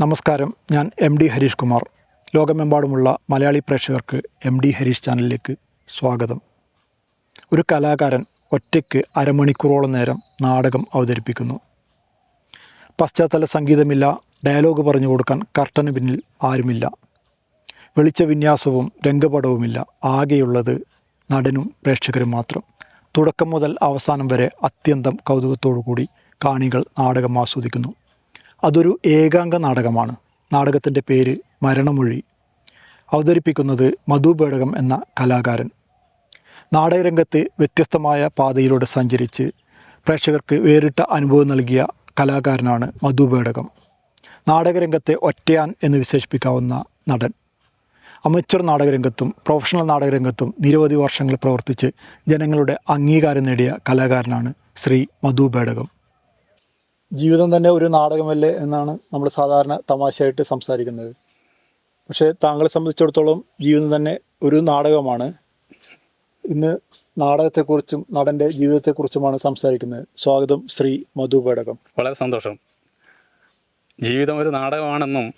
നമസ്കാരം. ഞാൻ M D Harish Kumar. ലോകമെമ്പാടുമുള്ള മലയാളി പ്രേക്ഷകർക്ക് എം ഡി ഹരീഷ് ചാനലിലേക്ക് സ്വാഗതം. ഒരു കലാകാരൻ ഒറ്റയ്ക്ക് അരമണിക്കൂറോളം നേരം നാടകം അവതരിപ്പിക്കുന്നു. പശ്ചാത്തല സംഗീതമില്ല ഡയലോഗ് പറഞ്ഞു കൊടുക്കാൻ കർട്ടന് പിന്നിൽ ആരുമില്ല. വെളിച്ച വിന്യാസവും രംഗപടവുമില്ല ആകെയുള്ളത് നടനും പ്രേക്ഷകരും മാത്രം. തുടക്കം മുതൽ അവസാനം വരെ അത്യന്തം കൗതുകത്തോടു കൂടി കാണികൾ നാടകം ആസ്വദിക്കുന്നു. അതൊരു ഏകാംഗ നാടകമാണ്. നാടകത്തിന്റെ പേര് മരണമൊഴി. അവതരിപ്പിക്കുന്നത് മധു പേടകം എന്ന കലാകാരൻ. നാടകരംഗത്ത് വ്യത്യസ്തമായ പാതയിലൂടെ സഞ്ചരിച്ച് പ്രേക്ഷകർക്ക് വേറിട്ട അനുഭവം നൽകിയ കലാകാരനാണ് മധു പേടകം. നാടകരംഗത്തെ ഒറ്റയാൻ എന്ന് വിശേഷിപ്പിക്കാവുന്ന നടൻ. അമച്വർ നാടകരംഗത്തും പ്രൊഫഷണൽ നാടകരംഗത്തും നിരവധി വർഷങ്ങൾ പ്രവർത്തിച്ച് ജനങ്ങളുടെ അംഗീകാരം നേടിയ കലാകാരനാണ് ശ്രീ മധു ബേടകം ജീവിതം തന്നെ ഒരു നാടകമല്ലേ എന്നാണ് നമ്മൾ സാധാരണ തമാശയായിട്ട് സംസാരിക്കുന്നത്. പക്ഷേ താങ്കളെ സംബന്ധിച്ചിടത്തോളം ജീവിതം തന്നെ ഒരു നാടകമാണ്. ഇന്ന് നാടകത്തെക്കുറിച്ചും നടന്റെ ജീവിതത്തെക്കുറിച്ചുമാണ് സംസാരിക്കുന്നത്. സ്വാഗതം ശ്രീ മധു പേടകം. വളരെ സന്തോഷം. ജീവിതം ഒരു നാടകമാണെന്നും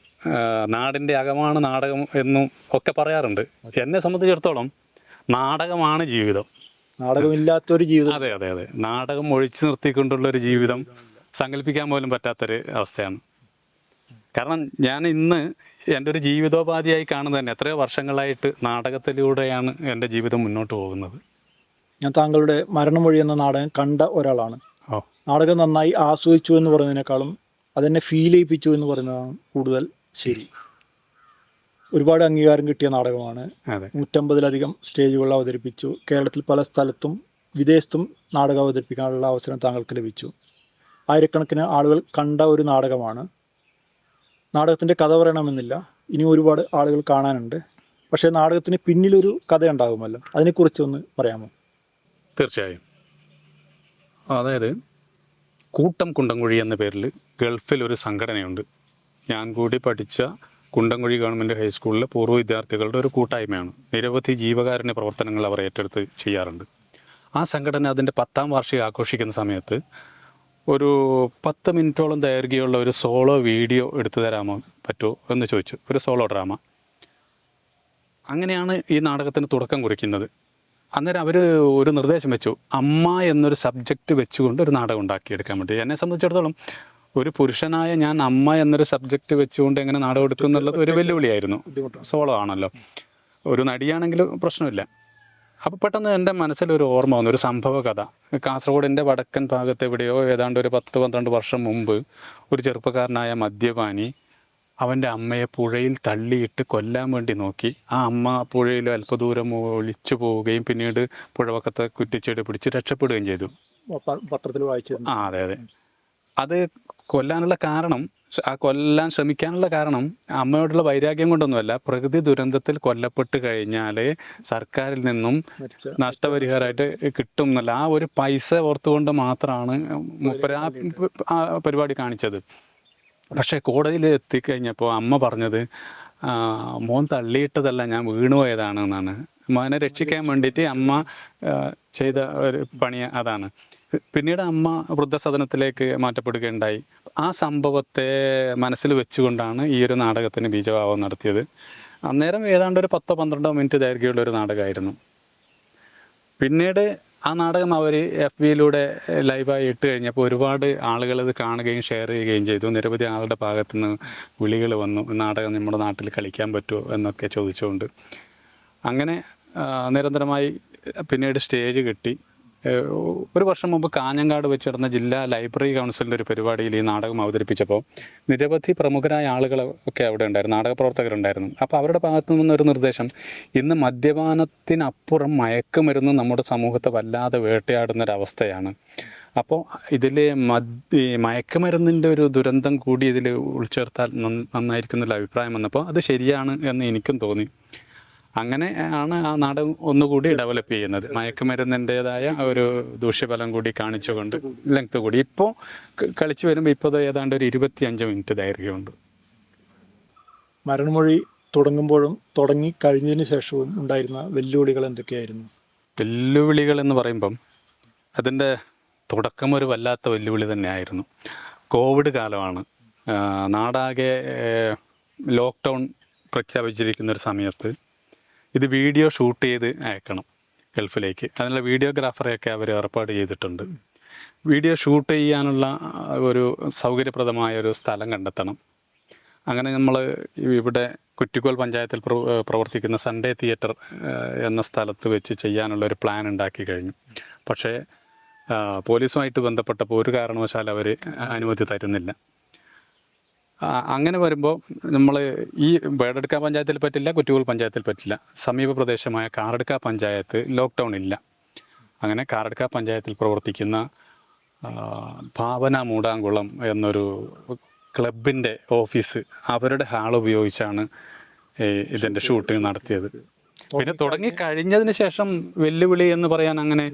നാടിന്റെ അകമാണ് നാടകം എന്നും ഒക്കെ പറയാറുണ്ട്. എന്നെ സംബന്ധിച്ചിടത്തോളം നാടകമാണ് ജീവിതം. നാടകമില്ലാത്തൊരു ജീവിതം. അതെ അതെ അതെ. നാടകം ഒഴിച്ചു നിർത്തിക്കൊണ്ടുള്ള ഒരു ജീവിതം. സങ്കല്പിക്കാൻ പോലും പറ്റാത്തൊരു അവസ്ഥയാണ്. കാരണം ഞാൻ ഇന്ന് എന്റെ ഒരു ജീവിതോപാധിയായി കാണുന്നത് തന്നെ എത്രയോ വർഷങ്ങളായിട്ട് നാടകത്തിലൂടെയാണ് എന്റെ ജീവിതം മുന്നോട്ട് പോകുന്നത്. ഞാൻ താങ്കളുടെ മരണമൊഴി എന്ന നാടകം കണ്ട ഒരാളാണ്. ഓ. നാടകം നന്നായി ആസ്വദിച്ചു എന്ന് പറയുന്നതിനേക്കാളും അതെന്നെ ഫീൽ ചെയ്യിപ്പിച്ചു എന്ന് പറയുന്നതാണ് കൂടുതൽ ശരി. ഒരുപാട് അംഗീകാരം കിട്ടിയ നാടകമാണ്. നൂറ്റമ്പതിലധികം സ്റ്റേജുകൾ അവതരിപ്പിച്ചു. കേരളത്തിൽ പല സ്ഥലത്തും വിദേശത്തും നാടകം അവതരിപ്പിക്കാനുള്ള അവസരം താങ്കൾക്ക് ലഭിച്ചു. ആയിരക്കണക്കിന് ആളുകൾ കണ്ട ഒരു നാടകമാണ്. നാടകത്തിന്റെ കഥ പറയണമെന്നില്ല. ഇനി ഒരുപാട് ആളുകൾ കാണാനുണ്ട്. പക്ഷേ നാടകത്തിന് പിന്നിലൊരു കഥ ഉണ്ടാകുമല്ലോ അതിനെക്കുറിച്ച് ഒന്ന് പറയാമോ? തീർച്ചയായും. അതായത് കൂട്ടം കുണ്ടംകുഴി എന്ന പേരിൽ ഗൾഫിൽ ഒരു സംഘടനയുണ്ട്. ഞാൻ കൂടി പഠിച്ച കുണ്ടംകുഴി ഗവൺമെന്റ് ഹൈസ്കൂളിലെ പൂർവ വിദ്യാർത്ഥികളുടെ ഒരു കൂട്ടായ്മയാണ്. നിരവധി ജീവകാരുണ്യ പ്രവർത്തനങ്ങൾ അവർ ഏറ്റെടുത്ത് ചെയ്യാറുണ്ട്. ആ സംഘടന അതിന്റെ പത്താം വാർഷികം ആഘോഷിക്കുന്ന സമയത്ത് ഒരു പത്ത് മിനിറ്റോളം ദൈർഘ്യമുള്ള ഒരു സോളോ വീഡിയോ എടുത്തു തരാമോ പറ്റുമോ എന്ന് ചോദിച്ചു. ഒരു സോളോ ഡ്രാമ. അങ്ങനെയാണ് ഈ നാടകത്തിന് തുടക്കം കുറിക്കുന്നത്. അന്നേരം അവർ ഒരു നിർദ്ദേശം വെച്ചു. അമ്മ എന്നൊരു സബ്ജക്റ്റ് വെച്ചുകൊണ്ട് ഒരു നാടകം ഉണ്ടാക്കിയെടുക്കാൻ വേണ്ടി. എന്നെ സംബന്ധിച്ചിടത്തോളം ഒരു പുരുഷനായ ഞാൻ അമ്മ എന്നൊരു സബ്ജക്റ്റ് വെച്ചുകൊണ്ട് എങ്ങനെ നാടകം എടുക്കും എന്നുള്ളത് ഒരു വെല്ലുവിളിയായിരുന്നു. സോളോ ആണല്ലോ. ഒരു നടിയാണെങ്കിലും പ്രശ്നമില്ല. അപ്പോൾ പെട്ടെന്ന് എന്റെ മനസ്സിലൊരു ഓർമ്മ വന്നു ഒരു സംഭവ കഥ കാസർഗോഡിന്റെ വടക്കൻ ഭാഗത്ത് എവിടെയോ ഏതാണ്ട് ഒരു പത്ത് പന്ത്രണ്ട് വർഷം മുമ്പ് ഒരു ചെറുപ്പക്കാരനായ മദ്യപാനി അവന്റെ അമ്മയെ പുഴയിൽ തള്ളിയിട്ട് കൊല്ലാൻ വേണ്ടി നോക്കി. ആ അമ്മ പുഴയിൽ അല്പദൂരം ഒളിച്ചു പോവുകയും പിന്നീട് പുഴവക്കത്തെ കുറ്റിച്ചെടി പിടിച്ച് രക്ഷപ്പെടുകയും ചെയ്തു. പത്രത്തിൽ വായിച്ചിരുന്നു. ആ അതെ അതെ. അത് കൊല്ലാനുള്ള കാരണം ആ കൊല്ലാൻ ശ്രമിക്കാനുള്ള കാരണം അമ്മയോടുള്ള വൈരാഗ്യം കൊണ്ടൊന്നുമല്ല. പ്രകൃതി ദുരന്തത്തിൽ കൊല്ലപ്പെട്ട് കഴിഞ്ഞാൽ സർക്കാരിൽ നിന്നും നഷ്ടപരിഹാരമായിട്ട് കിട്ടും എന്നല്ല. ആ ഒരു പൈസ ഓർത്തുകൊണ്ട് മാത്രമാണ് മൂപ്പര് ആ ആ പരിപാടി കാണിച്ചത്. പക്ഷേ കോടതിയിൽ എത്തിക്കഴിഞ്ഞപ്പോൾ അമ്മ പറഞ്ഞത് മോൻ തള്ളിയിട്ടതല്ല ഞാൻ വീണുപോയതാണ് എന്നാണ് മോനെ രക്ഷിക്കാൻ വേണ്ടിയിട്ട് അമ്മ ചെയ്ത ഒരു പണി അതാണ്. പിന്നീട് അമ്മ വൃദ്ധസദനത്തിലേക്ക് മാറ്റപ്പെടുകയുണ്ടായി. ആ സംഭവത്തെ മനസ്സിൽ വെച്ചുകൊണ്ടാണ് ഈ ഒരു നാടകത്തിന് ബീജഭാവം നടത്തിയത്. അന്നേരം ഏതാണ്ട് ഒരു പത്തോ പന്ത്രണ്ടോ മിനിറ്റ് ദൈർഘ്യമുള്ള ഒരു നാടകമായിരുന്നു. പിന്നീട് ആ നാടകം അവർ എഫ് ബിയിലൂടെ ലൈവായി ഇട്ട് കഴിഞ്ഞപ്പോൾ ഒരുപാട് ആളുകൾ ഇത് കാണുകയും ഷെയർ ചെയ്യുകയും ചെയ്തു. നിരവധി ആളുടെ ഭാഗത്തു നിന്ന് വിളികൾ വന്നു. നാടകം നമ്മുടെ നാട്ടിൽ കളിക്കാൻ പറ്റുമോ? എന്നൊക്കെ ചോദിച്ചുകൊണ്ട്. അങ്ങനെ നിരന്തരമായി പിന്നീട് സ്റ്റേജ് കിട്ടി. ഒരു വർഷം മുമ്പ് കാഞ്ഞങ്ങാട് വെച്ച് നടന്ന ജില്ലാ ലൈബ്രറി കൗൺസിലിന്റെ ഒരു പരിപാടിയിൽ ഈ നാടകം അവതരിപ്പിച്ചപ്പോൾ നിരവധി പ്രമുഖരായ ആളുകൾ ഒക്കെ അവിടെ ഉണ്ടായിരുന്നു നാടക പ്രവർത്തകരുണ്ടായിരുന്നു. അപ്പോൾ അവരുടെ ഭാഗത്തു നിന്നൊരു നിർദ്ദേശം ഇന്ന് മദ്യപാനത്തിനപ്പുറം മയക്കുമരുന്ന് നമ്മുടെ സമൂഹത്തെ വല്ലാതെ വേട്ടയാടുന്ന ഒരവസ്ഥയാണ് അപ്പോൾ ഇതിൽ മദ്യ മയക്കുമരുന്നിന്റെ ഒരു ദുരന്തം കൂടി ഇതിൽ ഉൾച്ചേർത്താൽ നന്നായിരിക്കുന്നുള്ള അഭിപ്രായം വന്നപ്പോൾ അത് ശരിയാണ് എന്ന് എനിക്കും തോന്നി. അങ്ങനെ ആണ് ആ നാട് ഒന്നുകൂടി ഡെവലപ്പ് ചെയ്യുന്നത്. മയക്കുമരുന്നിന്റെതായ ഒരു ദൂഷ്യഫലം കൂടി കാണിച്ചുകൊണ്ട് ലെങ്ത് കൂടി. ഇപ്പോൾ കളിച്ചു വരുമ്പോൾ ഇപ്പോൾ ഏതാണ്ട് ഒരു ഇരുപത്തി അഞ്ച് മിനിറ്റ് ദൈർഘ്യമുണ്ട്. മരണമൊഴി തുടങ്ങുമ്പോഴും തുടങ്ങി കഴിഞ്ഞതിന് ശേഷവും ഉണ്ടായിരുന്ന വെല്ലുവിളികൾ എന്തൊക്കെയായിരുന്നു? വെല്ലുവിളികൾ എന്ന് പറയുമ്പം അതിന്റെ തുടക്കം ഒരു വല്ലാത്ത വെല്ലുവിളി തന്നെയായിരുന്നു. കോവിഡ് കാലമാണ്. നാടാകെ ലോക്ക്ഡൗൺ പ്രഖ്യാപിച്ചിരിക്കുന്ന ഒരു സമയത്ത് ഇത് വീഡിയോ ഷൂട്ട് ചെയ്ത് അയക്കണം ഗൾഫിലേക്ക്. അതിനുള്ള വീഡിയോഗ്രാഫറെയൊക്കെ അവർ ഏർപ്പാട് ചെയ്തിട്ടുണ്ട്. വീഡിയോ ഷൂട്ട് ചെയ്യാനുള്ള ഒരു സൗകര്യപ്രദമായ ഒരു സ്ഥലം കണ്ടെത്തണം. അങ്ങനെ നമ്മൾ ഇവിടെ കുറ്റിക്കോൽ പഞ്ചായത്തിൽ പ്രവർത്തിക്കുന്ന സൺഡേ തിയേറ്റർ എന്ന സ്ഥലത്ത് വെച്ച് ചെയ്യാനുള്ള ഒരു പ്ലാൻ ഉണ്ടാക്കി കഴിഞ്ഞു. പക്ഷേ പോലീസുമായിട്ട് ബന്ധപ്പെട്ടപ്പോൾ ഒരു കാരണവശാലും അവർ അനുമതി തരുന്നില്ല. അങ്ങനെ വരുമ്പോൾ നമ്മൾ ഈ വേടെടുക്ക പഞ്ചായത്തിൽ പറ്റില്ല കുറ്റിക്കോൽ പഞ്ചായത്തിൽ പറ്റില്ല. സമീപ പ്രദേശമായ കാറടുക്ക പഞ്ചായത്ത് ലോക്ക്ഡൗൺ ഇല്ല. അങ്ങനെ കാറടുക്ക പഞ്ചായത്തിൽ പ്രവർത്തിക്കുന്ന ഭാവന മൂടാങ്കുളം എന്നൊരു ക്ലബിന്റെ ഓഫീസ് അവരുടെ ഹാൾ ഉപയോഗിച്ചാണ് ഇതിന്റെ ഷൂട്ടിംഗ് നടത്തിയത്. പിന്നെ തുടങ്ങി കഴിഞ്ഞതിന് ശേഷം വെല്ലുവിളി എന്ന് പറയാൻ അങ്ങനെ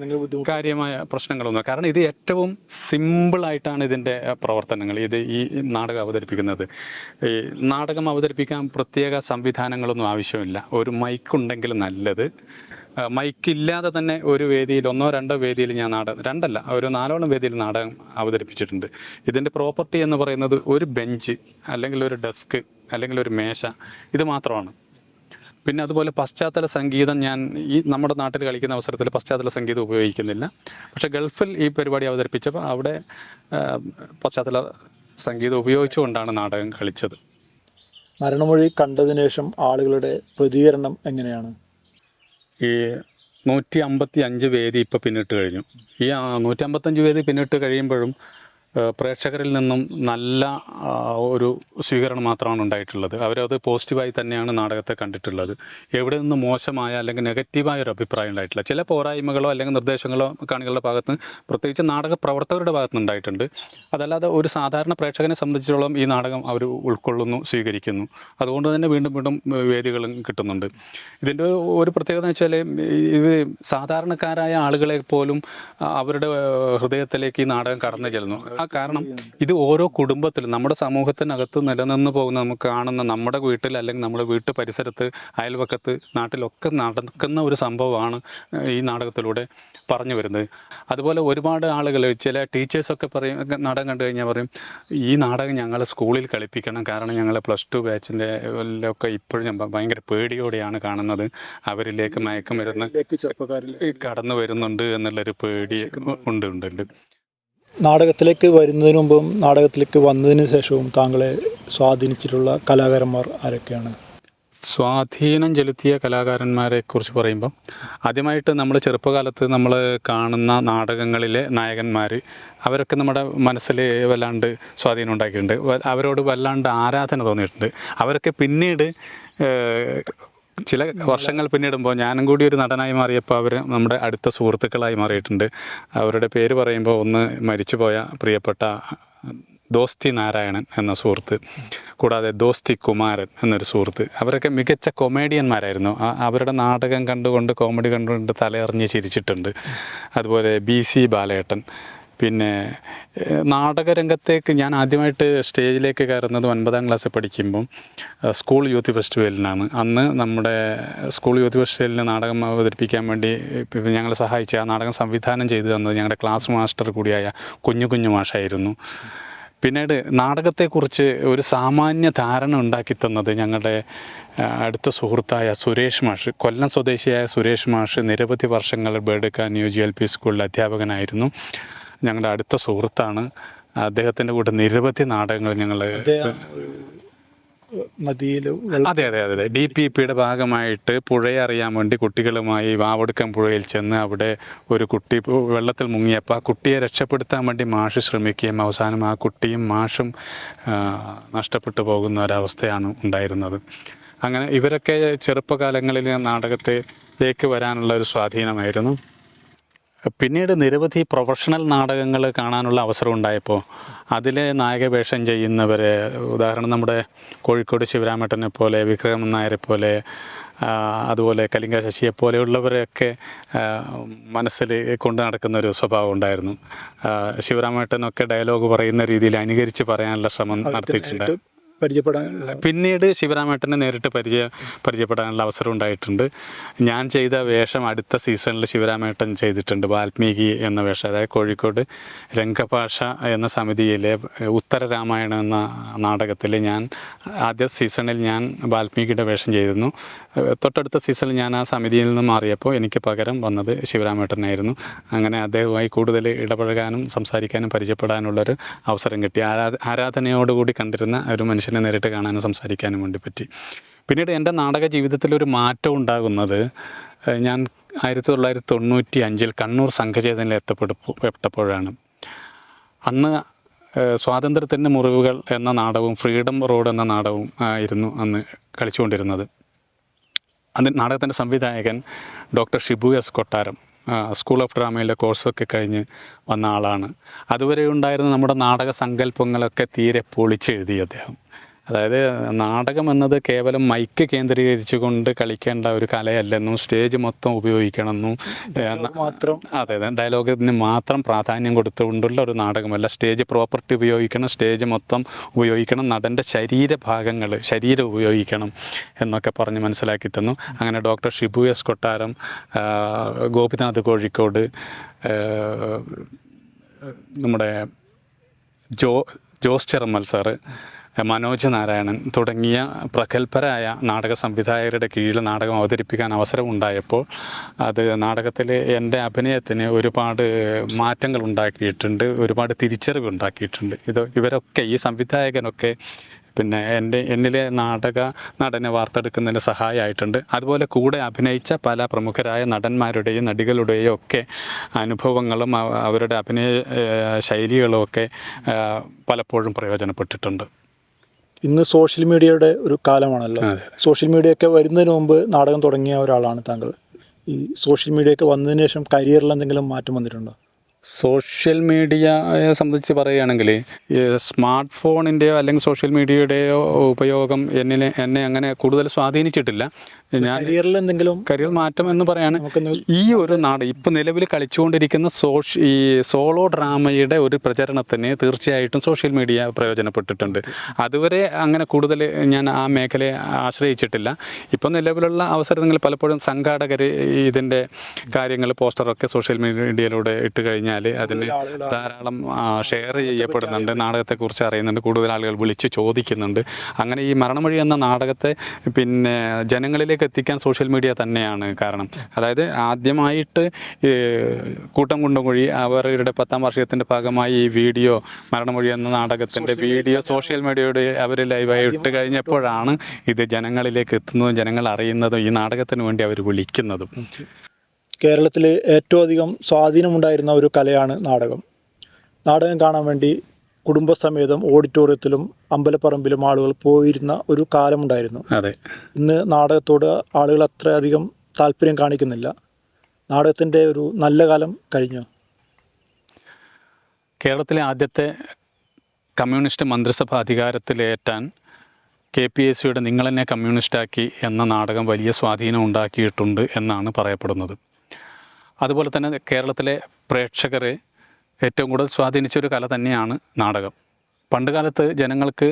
കാര്യമായ പ്രശ്നങ്ങളൊന്നും കാരണം ഇത് ഏറ്റവും സിമ്പിൾ ആയിട്ടാണ് ഇതിന്റെ പ്രവർത്തനങ്ങൾ. ഇത് ഈ നാടകം അവതരിപ്പിക്കുന്നത്. ഈ നാടകം അവതരിപ്പിക്കാൻ പ്രത്യേക സംവിധാനങ്ങളൊന്നും ആവശ്യമില്ല. ഒരു മൈക്ക് ഉണ്ടെങ്കിൽ നല്ലത്. മൈക്ക് മൈക്കില്ലാതെ തന്നെ ഒരു വേദിയിൽ ഒന്നോ രണ്ടോ വേദിയിൽ ഞാൻ നാടകം രണ്ടല്ല ഒരു നാലോളം വേദിയിൽ നാടകം അവതരിപ്പിച്ചിട്ടുണ്ട്. ഇതിന്റെ പ്രോപ്പർട്ടി എന്ന് പറയുന്നത് ഒരു ബെഞ്ച് അല്ലെങ്കിൽ ഒരു ഡെസ്ക് അല്ലെങ്കിൽ ഒരു മേശ ഇത് മാത്രമാണ്. പിന്നെ അതുപോലെ പശ്ചാത്തല സംഗീതം ഞാൻ ഈ നമ്മുടെ നാട്ടിൽ കളിക്കുന്ന അവസരത്തിൽ പശ്ചാത്തല സംഗീതം ഉപയോഗിക്കുന്നില്ല. പക്ഷെ ഗൾഫിൽ ഈ പരിപാടി അവതരിപ്പിച്ചപ്പോൾ അവിടെ പശ്ചാത്തല സംഗീതം ഉപയോഗിച്ചുകൊണ്ടാണ് നാടകം കളിച്ചത്. മരണമൊഴി കണ്ടതിന് ശേഷം ആളുകളുടെ പ്രതികരണം എങ്ങനെയാണ്? ഈ നൂറ്റി അമ്പത്തി അഞ്ച് വേദി ഇപ്പോൾ പിന്നിട്ട് കഴിഞ്ഞു. ഈ നൂറ്റി അമ്പത്തഞ്ച് വേദി പിന്നിട്ട് കഴിയുമ്പോഴും പ്രേക്ഷകരിൽ നിന്നും നല്ല ഒരു സ്വീകരണം മാത്രമാണ് ഉണ്ടായിട്ടുള്ളത്. അവരത് പോസിറ്റീവായി തന്നെയാണ് നാടകത്തെ കണ്ടിട്ടുള്ളത്. എവിടെ നിന്നും മോശമായ അല്ലെങ്കിൽ നെഗറ്റീവായ ഒരു അഭിപ്രായം ഉണ്ടായിട്ടില്ല. ചില പോരായ്മകളോ അല്ലെങ്കിൽ നിർദ്ദേശങ്ങളോ കാണികളുടെ ഭാഗത്ത് പ്രത്യേകിച്ച് നാടക പ്രവർത്തകരുടെ ഭാഗത്ത് ഉണ്ടായിട്ടുണ്ട് അതല്ലാതെ ഒരു സാധാരണ പ്രേക്ഷകനെ സംബന്ധിച്ചിടത്തോളം ഈ നാടകം അവർ ഉൾക്കൊള്ളുന്നു സ്വീകരിക്കുന്നു. അതുകൊണ്ട് തന്നെ വീണ്ടും വീണ്ടും വേദികളും കിട്ടുന്നുണ്ട്. ഇതിന്റെ ഒരു പ്രത്യേകത എന്ന് വെച്ചാൽ ഇത് സാധാരണക്കാരായ ആളുകളെ പോലും അവരുടെ ഹൃദയത്തിലേക്ക് ഈ നാടകം കടന്നു ചെല്ലുന്നു. കാരണം ഇത് ഓരോ കുടുംബത്തിലും നമ്മുടെ സമൂഹത്തിനകത്ത് നിലനിന്ന് പോകുന്ന നമുക്ക് കാണുന്ന നമ്മുടെ വീട്ടിൽ അല്ലെങ്കിൽ നമ്മുടെ വീട്ടു പരിസരത്ത് അയൽവക്കത്ത് നാട്ടിലൊക്കെ നടക്കുന്ന ഒരു സംഭവമാണ് ഈ നാടകത്തിലൂടെ പറഞ്ഞു വരുന്നത്. അതുപോലെ ഒരുപാട് ആളുകൾ ചില ടീച്ചേഴ്സൊക്കെ പറയും നാടകം കണ്ടു കഴിഞ്ഞാൽ പറയും ഈ നാടകം ഞങ്ങൾ സ്കൂളിൽ കളിപ്പിക്കണം. കാരണം ഞങ്ങൾ പ്ലസ് ടു ബാച്ചിന്റെ ഒക്കെ ഇപ്പോഴും ഞാൻ ഭയങ്കര പേടിയോടെയാണ് കാണുന്നത്. അവരിലേക്ക് മയക്കുമരുന്ന് വരുന്ന കടന്നു വരുന്നുണ്ട് എന്നുള്ളൊരു പേടി ഉണ്ട് ഉണ്ട് ഉണ്ട്. നാടകത്തിലേക്ക് വരുന്നതിന് മുമ്പും നാടകത്തിലേക്ക് വന്നതിന് ശേഷവും താങ്കളെ സ്വാധീനിച്ചിട്ടുള്ള കലാകാരന്മാർ ആരൊക്കെയാണ്? സ്വാധീനം ചെലുത്തിയ കലാകാരന്മാരെ കുറിച്ച് പറയുമ്പോൾ ആദ്യമായിട്ട് നമ്മൾ ചെറുപ്പകാലത്ത് നമ്മൾ കാണുന്ന നാടകങ്ങളിലെ നായകന്മാർ അവരൊക്കെ നമ്മുടെ മനസ്സിൽ വല്ലാണ്ട് സ്വാധീനം ഉണ്ടാക്കിയിട്ടുണ്ട്. അവരോട് വല്ലാണ്ട് ആരാധന തോന്നിയിട്ടുണ്ട്. അവരൊക്കെ പിന്നീട് ചില വർഷങ്ങൾ പിന്നിടുമ്പോൾ ഞാനും കൂടി ഒരു നടനായി മാറിയപ്പോൾ അവർ നമ്മുടെ അടുത്ത സുഹൃത്തുക്കളായി മാറിയിട്ടുണ്ട്. അവരുടെ പേര് പറയുമ്പോൾ ഒന്ന് മരിച്ചുപോയ പ്രിയപ്പെട്ട ദോസ്തി നാരായണൻ എന്ന സുഹൃത്ത് കൂടാതെ ദോസ്തി കുമാരൻ എന്നൊരു സുഹൃത്ത്. അവരൊക്കെ മികച്ച കൊമേഡിയന്മാരായിരുന്നു. അവരുടെ നാടകം കണ്ടുകൊണ്ട് കോമഡി കണ്ടുകൊണ്ട് തലയറിഞ്ഞ് ചിരിച്ചിട്ടുണ്ട്. അതുപോലെ ബി സി ബാലേട്ടൻ പിന്നെ നാടകരംഗത്തേക്ക് ഞാൻ ആദ്യമായിട്ട് സ്റ്റേജിലേക്ക് കയറുന്നത് ഒൻപതാം ക്ലാസ്സിൽ പഠിക്കുമ്പം സ്കൂൾ യൂത്ത് ഫെസ്റ്റിവലിനാണ്. അന്ന് നമ്മുടെ സ്കൂൾ യൂത്ത് ഫെസ്റ്റിവലിന് നാടകം അവതരിപ്പിക്കാൻ വേണ്ടി ഞങ്ങളെ സഹായിച്ച ആ നാടകം സംവിധാനം ചെയ്തു തന്നത് ഞങ്ങളുടെ ക്ലാസ് മാസ്റ്റർ കൂടിയായ കുഞ്ഞു കുഞ്ഞു മാഷായിരുന്നു. പിന്നീട് നാടകത്തെക്കുറിച്ച് ഒരു സാമാന്യ ധാരണ ഉണ്ടാക്കി തന്നത് ഞങ്ങളുടെ അടുത്ത സുഹൃത്തായ സുരേഷ് മാഷ് കൊല്ലം സ്വദേശിയായ സുരേഷ് മാഷ് നിരവധി വർഷങ്ങൾ ബേഡ്ക്ക ന്യൂ ജി എൽ പി സ്കൂളിൽ അധ്യാപകനായിരുന്നു. ഞങ്ങളുടെ അടുത്ത സുഹൃത്താണ്. അദ്ദേഹത്തിന്റെ കൂടെ നിരവധി നാടകങ്ങൾ ഞങ്ങൾ നദിയിൽ അതെ അതെ അതെ അതെ. ഡി പി പിയുടെ ഭാഗമായിട്ട് പുഴയെ അറിയാൻ വേണ്ടി കുട്ടികളുമായി വാവടുക്കം പുഴയിൽ ചെന്ന് അവിടെ ഒരു കുട്ടി വെള്ളത്തിൽ മുങ്ങിയപ്പോൾ ആ കുട്ടിയെ രക്ഷപ്പെടുത്താൻ വേണ്ടി മാഷ് ശ്രമിക്കുകയും അവസാനം ആ കുട്ടിയും മാഷും നഷ്ടപ്പെട്ടു പോകുന്ന ഒരവസ്ഥയാണ് ഉണ്ടായിരുന്നത്. അങ്ങനെ ഇവരൊക്കെ ചെറുപ്പകാലങ്ങളിൽ നാടകത്തിലേക്ക് വരാനുള്ള ഒരു സ്വാധീനമായിരുന്നു. പിന്നീട് നിരവധി പ്രൊഫഷണൽ നാടകങ്ങൾ കാണാനുള്ള അവസരം ഉണ്ടായപ്പോൾ അതിൽ നായകവേഷം ചെയ്യുന്നവർ ഉദാഹരണം നമ്മുടെ കോഴിക്കോട് ശിവരാമേട്ടനെ പോലെ വിക്രമൻ നായരെ പോലെ അതുപോലെ കലിംഗ ശശിയെ പോലെയുള്ളവരെയൊക്കെ ആ, മനസ്സിൽ കൊണ്ട് നടക്കുന്ന ഒരു സ്വഭാവം ഉണ്ടായിരുന്നു. ശിവരാമേട്ടനൊക്കെ ഡയലോഗ് പറയുന്ന രീതിയിൽ അനുകരിച്ച് പറയാനുള്ള ശ്രമം നടത്തിയിട്ടുണ്ട്. പരിചയപ്പെടാനുള്ള പിന്നീട് ശിവരാമേട്ടനെ നേരിട്ട് പരിചയ പരിചയപ്പെടാനുള്ള അവസരം ഉണ്ടായിട്ടുണ്ട്. ഞാൻ ചെയ്ത വേഷം അടുത്ത സീസണിൽ ശിവരാമേട്ടൻ ചെയ്തിട്ടുണ്ട്. വാൽമീകി എന്ന വേഷം അതായത് കോഴിക്കോട് രംഗഭാഷ എന്ന സമിതിയിലെ ഉത്തര രാമായണം എന്ന നാടകത്തിൽ ഞാൻ ആദ്യ സീസണിൽ ഞാൻ വാൽമീകിയുടെ വേഷം ചെയ്തിരുന്നു. തൊട്ടടുത്ത സീസണിൽ ഞാൻ ആ സമിതിയിൽ നിന്ന് മാറിയപ്പോൾ എനിക്ക് പകരം വന്നത് ശിവരാമേട്ടനായിരുന്നു. അങ്ങനെ അദ്ദേഹവുമായി കൂടുതൽ ഇടപഴകാനും സംസാരിക്കാനും പരിചയപ്പെടാനുള്ളൊരു അവസരം കിട്ടി. ആരാ ആരാധനയോടുകൂടി കണ്ടിരുന്ന ഒരു മനുഷ്യനെ നേരിട്ട് കാണാനും സംസാരിക്കാനും വേണ്ടി പറ്റി. പിന്നീട് എന്റെ നാടക ജീവിതത്തിൽ ഒരു മാറ്റം ഉണ്ടാകുന്നത് ഞാൻ ആയിരത്തി തൊള്ളായിരത്തി തൊണ്ണൂറ്റി അഞ്ചിൽ കണ്ണൂർ സംഘചേതനിൽ എത്തപ്പെടുപ്പോ എത്തപ്പോഴാണ്. അന്ന് സ്വാതന്ത്ര്യത്തിന്റെ മുറിവുകൾ എന്ന നാടകവും ഫ്രീഡം റോഡ് എന്ന നാടകവും ആയിരുന്നു അന്ന് കളിച്ചുകൊണ്ടിരുന്നത്. അന്ന് നാടകത്തിന്റെ സംവിധായകൻ doctor Shibu S Kottaram school of ഡ്രാമയിലെ കോഴ്സൊക്കെ കഴിഞ്ഞ് വന്ന ആളാണ്. അതുവരെ ഉണ്ടായിരുന്ന നമ്മുടെ നാടക സങ്കല്പങ്ങളൊക്കെ തീരെ പൊളിച്ചെഴുതി അദ്ദേഹം. അതായത് നാടകം എന്നത് കേവലം മൈക്ക് കേന്ദ്രീകരിച്ചുകൊണ്ട് കളിക്കേണ്ട ഒരു കലയല്ലെന്നും സ്റ്റേജ് മൊത്തം ഉപയോഗിക്കണമെന്നും മാത്രം. അതെ ഡയലോഗിന് മാത്രം പ്രാധാന്യം കൊടുത്തുകൊണ്ടുള്ള ഒരു നാടകമല്ല. സ്റ്റേജ് പ്രോപ്പർട്ടി ഉപയോഗിക്കണം സ്റ്റേജ് മൊത്തം ഉപയോഗിക്കണം നടന്റെ ശരീരഭാഗങ്ങൾ ശരീരം ഉപയോഗിക്കണം എന്നൊക്കെ പറഞ്ഞ് മനസ്സിലാക്കി തന്നു. അങ്ങനെ ഡോക്ടർ ഷിബു എസ് കൊട്ടാരം ഗോപിനാഥ് കോഴിക്കോട് നമ്മുടെ Jo Jose Cheremmal sir Manoj Narayanan തുടങ്ങിയ പ്രഗത്ഭരായ നാടക സംവിധായകരുടെ കീഴിൽ നാടകം അവതരിപ്പിക്കാൻ അവസരം ഉണ്ടായപ്പോൾ അത് നാടകത്തിൽ എന്റെ അഭിനയത്തിന് ഒരുപാട് മാറ്റങ്ങൾ ഉണ്ടാക്കിയിട്ടുണ്ട് ഒരുപാട് തിരിച്ചറിവ് ഉണ്ടാക്കിയിട്ടുണ്ട്. ഇത് ഇവരൊക്കെ ഈ സംവിധായകനൊക്കെ പിന്നെ എന്റെ എന്നിലെ നാടക നടനെ വാർത്തെടുക്കുന്നതിന് സഹായമായിട്ടുണ്ട് അതുപോലെ കൂടെ അഭിനയിച്ച പല പ്രമുഖരായ നടന്മാരുടെയും നടികളുടെയും ഒക്കെ അനുഭവങ്ങളും അവരുടെ അഭിനയ ശൈലികളും ഒക്കെ പലപ്പോഴും പ്രയോജനപ്പെട്ടിട്ടുണ്ട്. ഇന്ന് സോഷ്യൽ മീഡിയയുടെ ഒരു കാലമാണല്ലോ. സോഷ്യൽ മീഡിയ ഒക്കെ വരുന്നതിന് മുമ്പ് നാടകം തുടങ്ങിയ ഒരാളാണ് താങ്കൾ. ഈ സോഷ്യൽ മീഡിയ ഒക്കെ വന്നതിന് ശേഷം കരിയറിൽ എന്തെങ്കിലും മാറ്റം വന്നിട്ടുണ്ടോ? സോഷ്യൽ മീഡിയയെ സംബന്ധിച്ച് പറയുകയാണെങ്കിൽ സ്മാർട്ട് ഫോണിന്റെയോ അല്ലെങ്കിൽ സോഷ്യൽ മീഡിയയുടെയോ ഉപയോഗം എന്നെ എന്നെ അങ്ങനെ കൂടുതൽ സ്വാധീനിച്ചിട്ടില്ല. ഞാൻ കരിയറിൽ എന്തെങ്കിലും കരിയർ മാറ്റം എന്ന് പറയാണ്. ഈ ഒരു നാട് ഇപ്പൊ നിലവിൽ കളിച്ചുകൊണ്ടിരിക്കുന്ന സോഷ്യ ഈ സോളോ ഡ്രാമയുടെ ഒരു പ്രചരണത്തിന് തീർച്ചയായിട്ടും സോഷ്യൽ മീഡിയ പ്രയോജനപ്പെട്ടിട്ടുണ്ട്. അതുവരെ അങ്ങനെ കൂടുതൽ ഞാൻ ആ മേഖലയെ ആശ്രയിച്ചിട്ടില്ല. ഇപ്പം നിലവിലുള്ള അവസരങ്ങൾ പലപ്പോഴും സംഘാടകർ ഇതിന്റെ കാര്യങ്ങൾ പോസ്റ്ററൊക്കെ സോഷ്യൽ മീഡിയയിലൂടെ ഇട്ട് കഴിഞ്ഞാൽ അതിന് ധാരാളം ഷെയർ ചെയ്യപ്പെടുന്നുണ്ട് നാടകത്തെക്കുറിച്ച് അറിയുന്നുണ്ട് കൂടുതൽ ആളുകൾ വിളിച്ച് ചോദിക്കുന്നുണ്ട്. അങ്ങനെ ഈ മരണമൊഴി എന്ന നാടകത്തെ പിന്നെ ജനങ്ങളിലേക്ക് എത്തിക്കാൻ സോഷ്യൽ മീഡിയ തന്നെയാണ് കാരണം. അതായത് ആദ്യമായിട്ട് കൂട്ടം കുണ്ടംകുഴി അവരുടെ പത്താം വാർഷികത്തിന്റെ ഭാഗമായി ഈ വീഡിയോ മരണമൊഴി എന്ന നാടകത്തിന്റെ വീഡിയോ സോഷ്യൽ മീഡിയയുടെ അവർ ലൈവായി ഇട്ട് കഴിഞ്ഞപ്പോഴാണ് ഇത് ജനങ്ങളിലേക്ക് എത്തുന്നതും ജനങ്ങൾ അറിയുന്നതും ഈ നാടകത്തിന് വേണ്ടി അവർ വിളിക്കുന്നതും. കേരളത്തിൽ ഏറ്റവും അധികം സ്വാധീനമുണ്ടായിരുന്ന ഒരു കലയാണ് നാടകം. നാടകം കാണാൻ വേണ്ടി കുടുംബസമേതം ഓഡിറ്റോറിയത്തിലും അമ്പലപ്പറമ്പിലും ആളുകൾ പോയിരുന്ന ഒരു കാലമുണ്ടായിരുന്നു. അതെ. ഇന്ന് നാടകത്തോട് ആളുകൾ അത്രയധികം താല്പര്യം കാണിക്കുന്നില്ല. നാടകത്തിന്റെ ഒരു നല്ല കാലം കഴിഞ്ഞു. കേരളത്തിലെ ആദ്യത്തെ കമ്മ്യൂണിസ്റ്റ് മന്ത്രിസഭ അധികാരത്തിലേറ്റാൻ കെ പി എസ് സിയുടെ നിങ്ങളെന്നെ കമ്മ്യൂണിസ്റ്റാക്കി എന്ന നാടകം വലിയ സ്വാധീനം ഉണ്ടാക്കിയിട്ടുണ്ട് എന്നാണ് പറയപ്പെടുന്നത്. അതുപോലെ തന്നെ കേരളത്തിലെ പ്രേക്ഷകരെ ഏറ്റവും കൂടുതൽ സ്വാധീനിച്ച ഒരു കല തന്നെയാണ് നാടകം. പണ്ടുകാലത്ത് ജനങ്ങൾക്ക്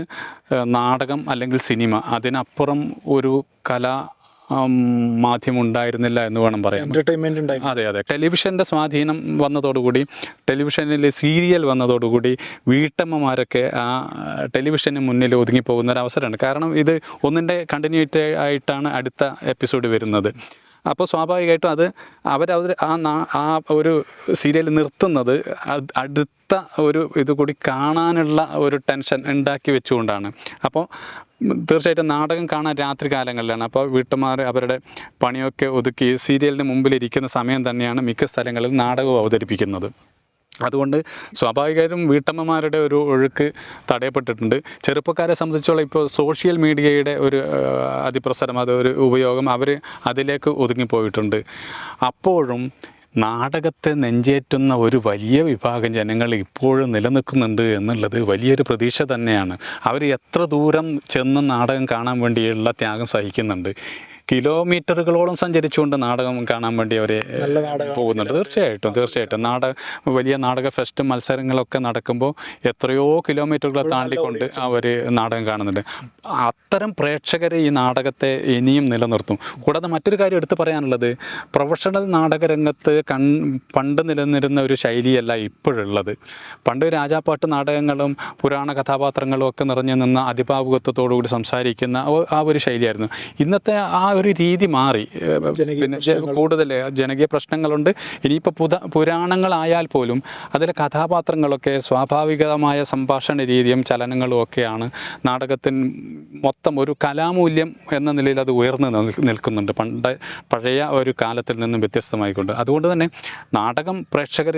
നാടകം അല്ലെങ്കിൽ സിനിമ അതിനപ്പുറം ഒരു കല മാധ്യമം ഉണ്ടായിരുന്നില്ല എന്ന് വേണം പറയാൻ എന്റർടൈൻമെന്റ് ഉണ്ടായി അതെ അതെ. ടെലിവിഷന്റെ സ്വാധീനം വന്നതോടുകൂടി ടെലിവിഷനിൽ സീരിയൽ വന്നതോടുകൂടി വീട്ടമ്മമാരൊക്കെ ആ ടെലിവിഷന് മുന്നിൽ ഒതുങ്ങിപ്പോകുന്ന ഒരു അവസരമുണ്ട് കാരണം ഇത് ഒന്നിന്റെ കണ്ടിന്യൂറ്റി ആയിട്ടാണ് അടുത്ത എപ്പിസോഡ് വരുന്നത്. അപ്പോൾ സ്വാഭാവികമായിട്ടും അത് അവരവർ ആ ആ ഒരു സീരിയൽ നിർത്തുന്നത് അടുത്ത ഒരു ഇത് കൂടി കാണാനുള്ള ഒരു ടെൻഷൻ ഉണ്ടാക്കി വെച്ചുകൊണ്ടാണ്. അപ്പോൾ തീർച്ചയായിട്ടും നാടകം കാണാൻ രാത്രി കാലങ്ങളിലാണ്. അപ്പോൾ വീട്ടുമാർ അവരുടെ പണിയൊക്കെ ഒതുക്കി സീരിയലിന് മുമ്പിൽ ഇരിക്കുന്ന സമയം തന്നെയാണ് മിക്ക സ്ഥലങ്ങളിൽ നാടകവും അവതരിപ്പിക്കുന്നത്. അതുകൊണ്ട് സ്വാഭാവികമായും വീട്ടമ്മമാരുടെ ഒരു ഒഴുക്ക് തടയപ്പെട്ടിട്ടുണ്ട്. ചെറുപ്പക്കാരെ സംബന്ധിച്ചോളം ഇപ്പോൾ സോഷ്യൽ മീഡിയയുടെ ഒരു അതിപ്രസരം അത് ഒരു ഉപയോഗം അവർ അതിലേക്ക് ഒതുങ്ങിപ്പോയിട്ടുണ്ട്. അപ്പോഴും നാടകത്തെ നെഞ്ചേറ്റുന്ന ഒരു വലിയ വിഭാഗം ജനങ്ങൾ ഇപ്പോഴും നിലനിൽക്കുന്നുണ്ട് എന്നുള്ളത് വലിയൊരു പ്രതീക്ഷ തന്നെയാണ്. അവർ എത്ര ദൂരം ചെന്ന് നാടകം കാണാൻ വേണ്ടിയുള്ള ത്യാഗം സഹിക്കുന്നുണ്ട്. കിലോമീറ്ററുകളോളം സഞ്ചരിച്ചുകൊണ്ട് നാടകം കാണാൻ വേണ്ടി അവർ പോകുന്നുണ്ട്. തീർച്ചയായിട്ടും തീർച്ചയായിട്ടും. നാടക വലിയ നാടക ഫെസ്റ്റ് മത്സരങ്ങളൊക്കെ നടക്കുമ്പോൾ എത്രയോ കിലോമീറ്ററുകളെ താണ്ടിക്കൊണ്ട് അവർ നാടകം കാണുന്നുണ്ട്. അത്തരം പ്രേക്ഷകരെ ഈ നാടകത്തെ ഇനിയും നിലനിർത്തും. കൂടാതെ മറ്റൊരു കാര്യം എടുത്തു പറയാനുള്ളത് പ്രൊഫഷണൽ നാടകരംഗത്ത് കൺ പണ്ട് നിലനിരുന്ന ഒരു ശൈലിയല്ല ഇപ്പോഴുള്ളത്. പണ്ട് രാജാപ്പാട്ട് നാടകങ്ങളും പുരാണ കഥാപാത്രങ്ങളും ഒക്കെ നിറഞ്ഞു നിന്ന അതിഭാവുകത്വത്തോടുകൂടി സംസാരിക്കുന്ന ആ ഒരു ശൈലിയായിരുന്നു. ഇന്നത്തെ ആ ഒരു രീതി മാറി. പിന്നെ കൂടുതൽ ജനകീയ പ്രശ്നങ്ങളുണ്ട്. ഇനിയിപ്പോൾ പുത പുരാണങ്ങളായാൽ പോലും അതിലെ കഥാപാത്രങ്ങളൊക്കെ സ്വാഭാവികമായ സംഭാഷണ രീതിയും ചലനങ്ങളും ഒക്കെയാണ് നാടകത്തിന് മൊത്തം ഒരു കലാമൂല്യം എന്ന നിലയിൽ അത് ഉയർന്നു നിൽക്കുന്നുണ്ട്. പണ്ട് പഴയ ഒരു കാലത്തിൽ നിന്നും വ്യത്യസ്തമായിക്കൊണ്ട്. അതുകൊണ്ട് തന്നെ നാടകം പ്രേക്ഷകർ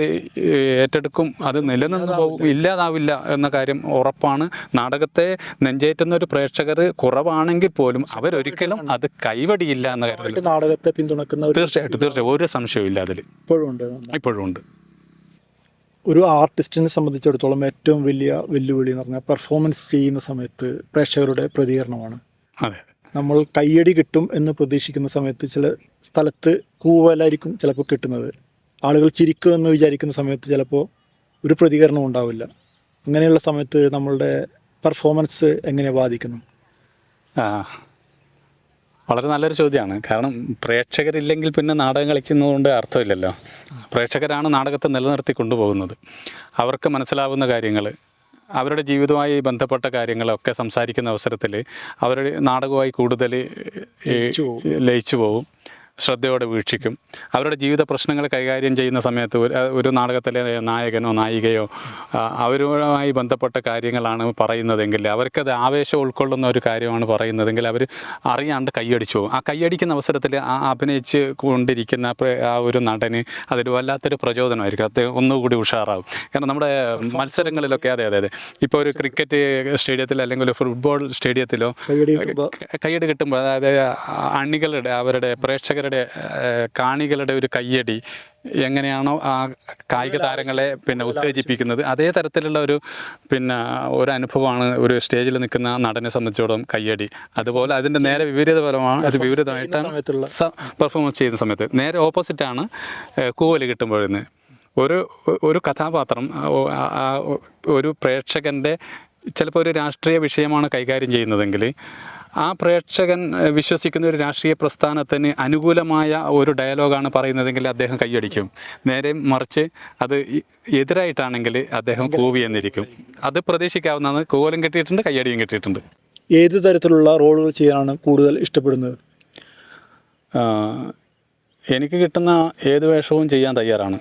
ഏറ്റെടുക്കും അത് നിലനിന്ന് പോകും ഇല്ലാതാവില്ല. എന്ന കാര്യം ഉറപ്പാണ്. നാടകത്തെ നെഞ്ചേറ്റുന്ന ഒരു പ്രേക്ഷകർ കുറവാണെങ്കിൽ പോലും അവരൊരിക്കലും അത് കൈവടിയില്ല എന്ന കാര്യത്തിൽ നാടകത്തെ പിന്തുണക്കുന്ന തീർച്ചയായിട്ടും തീർച്ചയായും. ഒരു സംശയവും ഇല്ല അതിൽ ഇപ്പോഴും ഉണ്ട്. ഇപ്പോഴും ഉണ്ട്. ഒരു ആർട്ടിസ്റ്റിനെ സംബന്ധിച്ചിടത്തോളം ഏറ്റവും വലിയ വെല്ലുവിളി എന്ന് പറഞ്ഞാൽ പെർഫോമൻസ് ചെയ്യുന്ന സമയത്ത് പ്രേക്ഷകരുടെ പ്രതികരണമാണ്. അതെ. നമ്മൾ കയ്യടി കിട്ടും എന്ന് പ്രതീക്ഷിക്കുന്ന സമയത്ത് ചില സ്ഥലത്ത് കൂവലായിരിക്കും ചിലപ്പോൾ കിട്ടുന്നത്. ആളുകൾ ചിരിക്കുമെന്ന് വിചാരിക്കുന്ന സമയത്ത് ചിലപ്പോൾ ഒരു പ്രതികരണം ഉണ്ടാവില്ല. അങ്ങനെയുള്ള സമയത്ത് നമ്മളുടെ പെർഫോമൻസ് എങ്ങനെ ബാധിക്കുന്നു? വളരെ നല്ലൊരു ചോദ്യമാണ്. കാരണം പ്രേക്ഷകരില്ലെങ്കിൽ പിന്നെ നാടകം കളിക്കുന്നതുകൊണ്ട് അർത്ഥമില്ലല്ലോ. പ്രേക്ഷകരാണ് നാടകത്തെ നിലനിർത്തി കൊണ്ടുപോകുന്നത്. അവർക്ക് മനസ്സിലാവുന്ന കാര്യങ്ങൾ അവരുടെ ജീവിതവുമായി ബന്ധപ്പെട്ട കാര്യങ്ങളൊക്കെ സംസാരിക്കുന്ന അവസരത്തിൽ അവരുടെ നാടകവുമായി കൂടുതൽ ലയിച്ചു പോകും. ശ്രദ്ധയോടെ വീക്ഷിക്കും. അവരുടെ ജീവിത പ്രശ്നങ്ങൾ കൈകാര്യം ചെയ്യുന്ന സമയത്ത് ഒരു നാടകത്തിലെ നായകനോ നായികയോ അവരുമായി ബന്ധപ്പെട്ട കാര്യങ്ങളാണ് പറയുന്നതെങ്കിൽ അവർക്കത് ആവേശം ഉൾക്കൊള്ളുന്ന ഒരു കാര്യമാണ് പറയുന്നതെങ്കിൽ അവർ അറിയാണ്ട് കൈയടിച്ചു പോകും. ആ കൈയടിക്കുന്ന അവസരത്തിൽ ആ അഭിനയിച്ച് കൊണ്ടിരിക്കുന്ന ആ ഒരു നടന് അതൊരു വല്ലാത്തൊരു പ്രചോദനമായിരിക്കും. അത് ഒന്നുകൂടി ഉഷാറാവും. കാരണം നമ്മുടെ മത്സരങ്ങളിലൊക്കെ അതെ അതെ അതെ. ഇപ്പോൾ ഒരു ക്രിക്കറ്റ് സ്റ്റേഡിയത്തിൽ അല്ലെങ്കിൽ ഒരു ഫുട്ബോൾ സ്റ്റേഡിയത്തിലോ കൈയടി കിട്ടുമ്പോൾ ക- കയ്യടി കിട്ടുമ്പോൾ അതായത് അണികളുടെ അവരുടെ പ്രേക്ഷകരുടെ ഏഹ്, കാണികളുടെ ഒരു കയ്യടി എങ്ങനെയാണോ ആ കായിക താരങ്ങളെ പിന്നെ ഉത്തേജിപ്പിക്കുന്നത്. അതേ തരത്തിലുള്ള ഒരു പിന്നെ ഒരു അനുഭവമാണ് ഒരു സ്റ്റേജിൽ നിൽക്കുന്ന നടനെ സംബന്ധിച്ചിടത്തോളം കയ്യടി. അതുപോലെ അതിന്റെ നേരെ വിപരീത ഫലമാണ് അത് വിപരീതമായിട്ടാണ് പെർഫോമൻസ് ചെയ്യുന്ന സമയത്ത്. നേരെ ഓപ്പോസിറ്റാണ് കൂവൽ കിട്ടുമ്പോഴെന്ന് ഒരു ഒരു കഥാപാത്രം ഒരു പ്രേക്ഷകന്റെ ചിലപ്പോൾ ഒരു രാഷ്ട്രീയ വിഷയമാണ് കൈകാര്യം ചെയ്യുന്നതെങ്കിൽ ആ പ്രേക്ഷകൻ വിശ്വസിക്കുന്ന ഒരു രാഷ്ട്രീയ പ്രസ്ഥാനത്തിന് അനുകൂലമായ ഒരു ഡയലോഗാണ് പറയുന്നതെങ്കിൽ അദ്ദേഹം കൈയടിക്കും. നേരെ മറിച്ച് അത് എതിരായിട്ടാണെങ്കിൽ അദ്ദേഹം കൂവി എന്നിരിക്കും. അത് പ്രതീക്ഷിക്കാവുന്നതാണ്. കൂവലും കിട്ടിയിട്ടുണ്ട് കയ്യടിയും കിട്ടിയിട്ടുണ്ട്. ഏത് തരത്തിലുള്ള റോളുകൾ ചെയ്യാനാണ് കൂടുതൽ ഇഷ്ടപ്പെടുന്നത്? എനിക്ക് കിട്ടുന്ന ഏത് വേഷവും ചെയ്യാൻ തയ്യാറാണ്.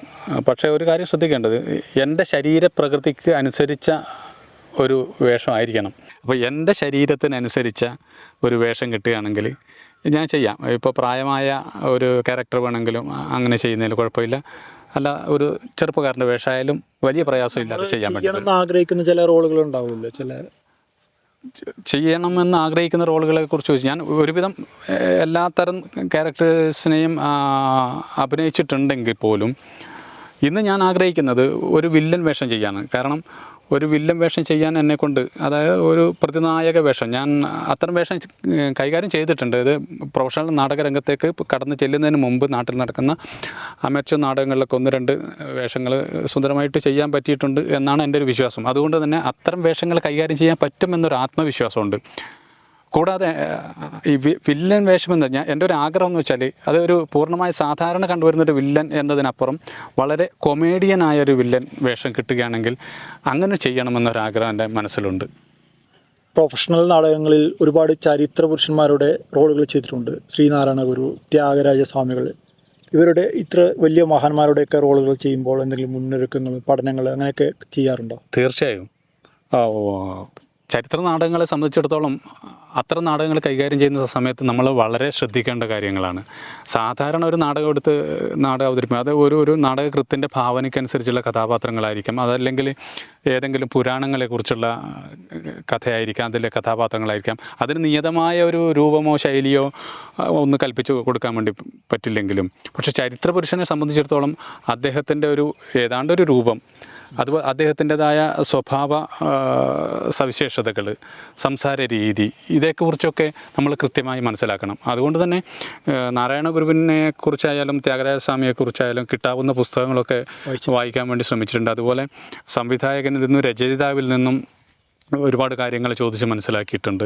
പക്ഷേ ഒരു കാര്യം ശ്രദ്ധിക്കേണ്ടത്. എന്റെ ശരീരപ്രകൃതിക്ക് അനുസരിച്ച ഒരു വേഷമായിരിക്കണം. അപ്പോൾ എന്റെ ശരീരത്തിനനുസരിച്ച ഒരു വേഷം കിട്ടുകയാണെങ്കിൽ ഞാൻ ചെയ്യാം. ഇപ്പോൾ പ്രായമായ ഒരു ക്യാരക്ടർ വേണമെങ്കിലും അങ്ങനെ ചെയ്യുന്നതിൽ കുഴപ്പമില്ല. അല്ല ഒരു ചെറുപ്പക്കാരന്റെ വേഷമായാലും വലിയ പ്രയാസമില്ലാതെ ചെയ്യാൻ പറ്റും ആഗ്രഹിക്കുന്ന ചില റോളുകൾ ഉണ്ടാവുമല്ലോ ചില ചെയ്യണമെന്ന് ആഗ്രഹിക്കുന്ന റോളുകളെ കുറിച്ച് ചോദിച്ചു. ഞാൻ ഒരുവിധം എല്ലാ എല്ലാത്തരം ക്യാരക്ടേഴ്സിനെയും അഭിനയിച്ചിട്ടുണ്ടെങ്കിൽ പോലും ഇന്ന് ഞാൻ ആഗ്രഹിക്കുന്നത് ഒരു വില്ലൻ വേഷം ചെയ്യാണ് കാരണം ഒരു വില്ലൻ വേഷം ചെയ്യാൻ എന്നെ കൊണ്ട് അതായത് ഒരു പ്രതിനായക വേഷം. ഞാൻ അത്തരം വേഷം കൈകാര്യം ചെയ്തിട്ടുണ്ട്. ഇത് പ്രൊഫഷണൽ നാടകരംഗത്തേക്ക് കടന്ന് ചെല്ലുന്നതിന് മുമ്പ് നാട്ടിൽ നടക്കുന്ന അമേച്ചർ നാടകങ്ങളിലൊക്കെ ഒന്ന് രണ്ട് വേഷങ്ങൾ സുന്ദരമായിട്ട് ചെയ്യാൻ പറ്റിയിട്ടുണ്ട് എന്നാണ് എന്റെ ഒരു വിശ്വാസം. അതുകൊണ്ട് തന്നെ അത്തരം വേഷങ്ങൾ കൈകാര്യം ചെയ്യാൻ പറ്റുമെന്നൊരു ആത്മവിശ്വാസമുണ്ട്. കൂടാതെ ഈ വില്ലൻ വേഷം എന്ന് പറഞ്ഞാൽ എന്റെ ഒരു ആഗ്രഹം എന്ന് വെച്ചാൽ അത് ഒരു പൂർണമായി സാധാരണ കണ്ടുവരുന്നൊരു വില്ലൻ എന്നതിനപ്പുറം വളരെ കൊമേഡിയനായ ഒരു വില്ലൻ വേഷം കിട്ടുകയാണെങ്കിൽ അങ്ങനെ ചെയ്യണമെന്നൊരാഗ്രഹം എന്റെ മനസ്സിലുണ്ട്. പ്രൊഫഷണൽ നാടകങ്ങളിൽ ഒരുപാട് ചരിത്ര പുരുഷന്മാരുടെ റോളുകൾ ചെയ്തിട്ടുണ്ട്. ശ്രീനാരായണ ഗുരു ത്യാഗരാജ സ്വാമികൾ. ഇവരുടെ ഇത്ര വലിയ മഹാന്മാരുടെയൊക്കെ റോളുകൾ ചെയ്യുമ്പോൾ എന്തെങ്കിലും മുന്നൊരുക്കങ്ങൾ പഠനങ്ങൾ അങ്ങനെയൊക്കെ ചെയ്യാറുണ്ടോ? തീർച്ചയായും. ചരിത്ര നാടകങ്ങളെ സംബന്ധിച്ചിടത്തോളം അത്തരം നാടകങ്ങൾ കൈകാര്യം ചെയ്യുന്ന സമയത്ത് നമ്മൾ വളരെ ശ്രദ്ധിക്കേണ്ട കാര്യങ്ങളാണ്. സാധാരണ ഒരു നാടകം എടുത്ത് നാടകം അവതരിപ്പിക്കും. അത് ഒരു ഒരു നാടകകൃത്തിന്റെ ഭാവനയ്ക്കനുസരിച്ചുള്ള കഥാപാത്രങ്ങളായിരിക്കും. അതല്ലെങ്കിൽ ഏതെങ്കിലും പുരാണങ്ങളെക്കുറിച്ചുള്ള കഥയായിരിക്കാം. അതിലെ കഥാപാത്രങ്ങളായിരിക്കാം. അതിന് നിയതമായ ഒരു രൂപമോ ശൈലിയോ ഒന്ന് കൽപ്പിച്ചു കൊടുക്കാൻ വേണ്ടി പറ്റില്ലെങ്കിലും. പക്ഷേ ചരിത്ര പുരുഷനെ സംബന്ധിച്ചിടത്തോളം അദ്ദേഹത്തിന്റെ ഒരു ഏതാണ്ട് ഒരു രൂപം അതുപോലെ അദ്ദേഹത്തിന്റെതായ സ്വഭാവ സവിശേഷതകൾ സംസാര രീതി ഇതേക്കുറിച്ചൊക്കെ നമ്മൾ കൃത്യമായി മനസ്സിലാക്കണം. അതുകൊണ്ട് തന്നെ നാരായണ ഗുരുവിനെ കുറിച്ചായാലും ത്യാഗരാജ കുറിച്ചായാലും കിട്ടാവുന്ന പുസ്തകങ്ങളൊക്കെ വായിക്കാൻ വേണ്ടി ശ്രമിച്ചിട്ടുണ്ട്. അതുപോലെ സംവിധായകനിൽ നിന്നും രചയിതാവിൽ നിന്നും ഒരുപാട് കാര്യങ്ങൾ ചോദിച്ച് മനസ്സിലാക്കിയിട്ടുണ്ട്.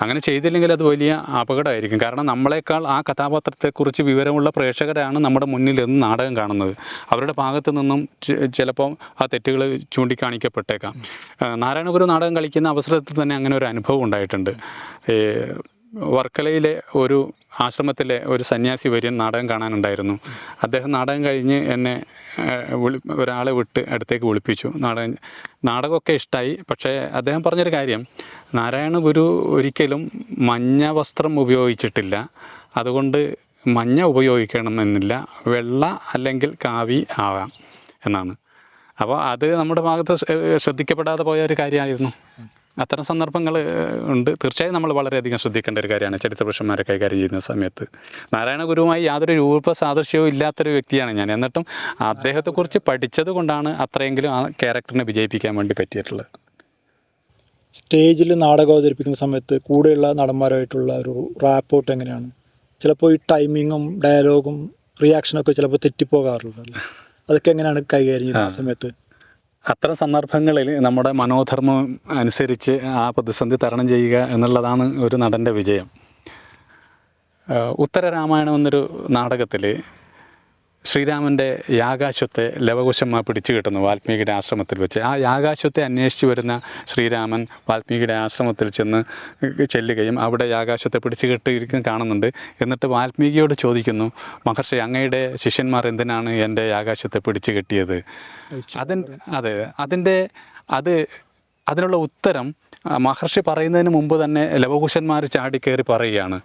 അങ്ങനെ ചെയ്തില്ലെങ്കിൽ അത് വലിയ അപകടമായിരിക്കും. കാരണം നമ്മളെക്കാൾ ആ കഥാപാത്രത്തെക്കുറിച്ച് വിവരമുള്ള പ്രേക്ഷകരാണ് നമ്മുടെ മുന്നിൽ നിന്ന് നാടകം കാണുന്നത്. അവരുടെ ഭാഗത്തു നിന്നും ചിലപ്പോൾ ആ തെറ്റുകൾ ചൂണ്ടിക്കാണിക്കപ്പെട്ടേക്കാം. നാരായണപുരം നാടകം കളിക്കുന്ന അവസരത്തിൽ തന്നെ അങ്ങനെ ഒരു അനുഭവം ഉണ്ടായിട്ടുണ്ട്. വർക്കലയിലെ ഒരു ആശ്രമത്തിലെ ഒരു സന്യാസി വര്യൻ നാടകം കാണാനുണ്ടായിരുന്നു. അദ്ദേഹം നാടകം കഴിഞ്ഞ് എന്നെ വിളി ഒരാളെ വിട്ട് അടുത്തേക്ക് വിളിപ്പിച്ചു. നാടകം നാടകമൊക്കെ ഇഷ്ടമായി പക്ഷേ അദ്ദേഹം പറഞ്ഞൊരു കാര്യം. നാരായണ ഗുരു ഒരിക്കലും മഞ്ഞ വസ്ത്രം ഉപയോഗിച്ചിട്ടില്ല. അതുകൊണ്ട് മഞ്ഞ ഉപയോഗിക്കണമെന്നില്ല. വെള്ള അല്ലെങ്കിൽ കാവി ആവാം എന്നാണ്. അപ്പോൾ അത് നമ്മുടെ ഭാഗത്ത് ശ്ര- ശ്രദ്ധിക്കപ്പെടാതെ പോയ ഒരു കാര്യമായിരുന്നു. അത്തരം സന്ദർഭങ്ങൾ ഉണ്ട്. തീർച്ചയായും നമ്മൾ വളരെയധികം ശ്രദ്ധിക്കേണ്ട ഒരു കാര്യമാണ് ചരിത്രപുരുഷന്മാരെ കൈകാര്യം ചെയ്യുന്ന സമയത്ത്. നാരായണ ഗുരുവുമായി യാതൊരു രൂപ സാദൃശ്യവും ഇല്ലാത്തൊരു വ്യക്തിയാണ് ഞാൻ. എന്നിട്ടും അദ്ദേഹത്തെക്കുറിച്ച് പഠിച്ചത് കൊണ്ടാണ് അത്രയെങ്കിലും ആ ക്യാരക്ടറിനെ വിജയിപ്പിക്കാൻ വേണ്ടി പറ്റിയിട്ടുള്ളത്. സ്റ്റേജിൽ നാടകം അവതരിപ്പിക്കുന്ന സമയത്ത് കൂടെയുള്ള നടന്മാരായിട്ടുള്ള ഒരു റാപ്പോർട്ട് എങ്ങനെയാണ്? ചിലപ്പോൾ ഈ ടൈമിങ്ങും ഡയലോഗും റിയാക്ഷനൊക്കെ ചിലപ്പോൾ തെറ്റിപ്പോകാറുണ്ടല്ലോ. അതൊക്കെ എങ്ങനെയാണ് കൈകാര്യം ചെയ്യുന്ന സമയത്ത്? അത്തരം സന്ദർഭങ്ങളിൽ നമ്മുടെ മനോധർമ്മം അനുസരിച്ച് ആ പ്രതിസന്ധി തരണം ചെയ്യുക എന്നുള്ളതാണ് ഒരു നടന്റെ വിജയം. ഉത്തര ഉത്തരരാമായണം എന്നൊരു നാടകത്തിൽ ശ്രീരാമന്റെ യാകാശ്വത്തെ ലവകുശന്മാർ പിടിച്ചു കിട്ടുന്നു വാൽമീകിയുടെ ആശ്രമത്തിൽ വെച്ച്. ആ യാകാശ്വത്തെ അന്വേഷിച്ച് വരുന്ന ശ്രീരാമൻ വാൽമീകിയുടെ ആശ്രമത്തിൽ ചെന്ന് ചെല്ലുകയും അവിടെ യാകാശ്വത്തെ പിടിച്ചു കെട്ടിയിരിക്കും കാണുന്നുണ്ട്. എന്നിട്ട് വാൽമീകിയോട് ചോദിക്കുന്നു മഹർഷി അങ്ങയുടെ ശിഷ്യന്മാർ എന്തിനാണ് എന്റെ യാകാശ്വത്തെ പിടിച്ചു കിട്ടിയത്? അതിൻ അതെ അതിന്റെ അത് അതിനുള്ള ഉത്തരം മഹർഷി പറയുന്നതിന് മുമ്പ് തന്നെ ലവകുശന്മാർ ചാടിക്കയറി പറയുകയാണ്